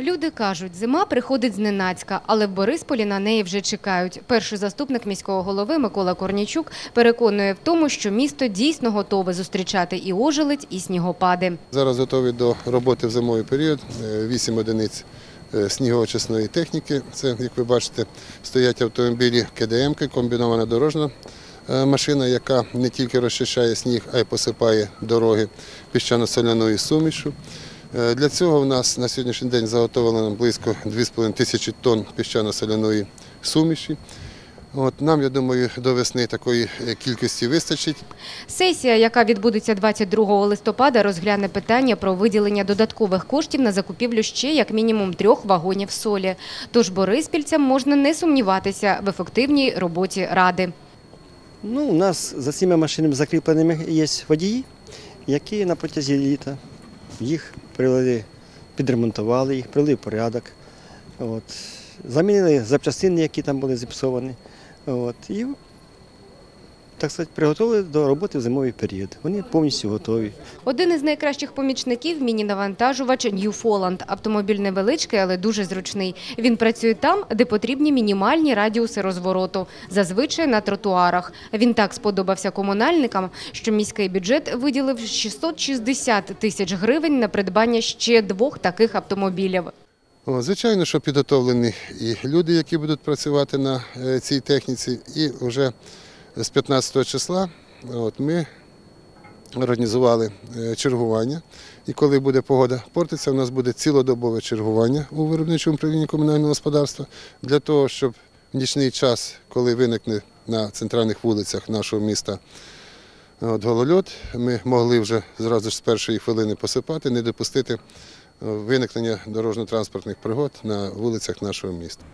Люди кажуть, зима приходить зненацька, але в Борисполі на неї вже чекають. Перший заступник міського голови Микола Корнічук переконує в тому, що місто дійсно готове зустрічати і ожеледь, і снігопади. Зараз готові до роботи в зимовий період. Е, Вісім одиниць е, снігоочисної техніки. Це, як ви бачите, стоять автомобілі КДМ, комбінована дорожна е, машина, яка не тільки розчищає сніг, а й посипає дороги піщано-соляною сумішю. Е, Для цього в нас на сьогоднішній день заготовлено близько 2,5 тисячі тонн піщано-соляної суміші. От, нам, я думаю, до весни такої е, кількості вистачить. Сесія, яка відбудеться 22 листопада, розгляне питання про виділення додаткових коштів на закупівлю ще як мінімум трьох вагонів солі. Тож бориспільцям можна не сумніватися в ефективній роботі ради. Ну, у нас за цими машинами закріпленими є водії, які на протязі літа їх привели, підремонтували їх, привели в порядок. От. Замінили запчастини, які там були зіпсовані. От. І, так сказати, приготували до роботи в зимовий період. Вони повністю готові. Один із найкращих помічників – міні-навантажувач New Holland. Автомобіль невеличкий, але дуже зручний. Він працює там, де потрібні мінімальні радіуси розвороту, зазвичай на тротуарах. Він так сподобався комунальникам, що міський бюджет виділив 660 тисяч гривень на придбання ще двох таких автомобілів. О, Звичайно, що підготовлені і люди, які будуть працювати на е, цій техніці. І вже з 15 числа от, ми організували е, чергування. І коли буде погода портитися, у нас буде цілодобове чергування у виробничому управлінні комунального господарства для того, щоб в нічний час, коли виникне на центральних вулицях нашого міста от, голольот, ми могли вже зразу ж з першої хвилини посипати, не допустити е, виникнення дорожньо-транспортних пригод на вулицях нашого міста.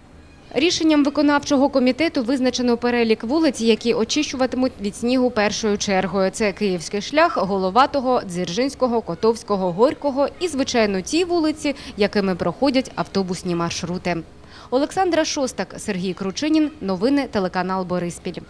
Рішенням виконавчого комітету визначено перелік вулиць, які очищуватимуть від снігу першою чергою. Це Київський шлях, Головатого, Дзержинського, Котовського, Горького і, звичайно, ті вулиці, якими проходять автобусні маршрути. Олександра Шостак, Сергій Кручинін. Новини телеканал Бориспіль.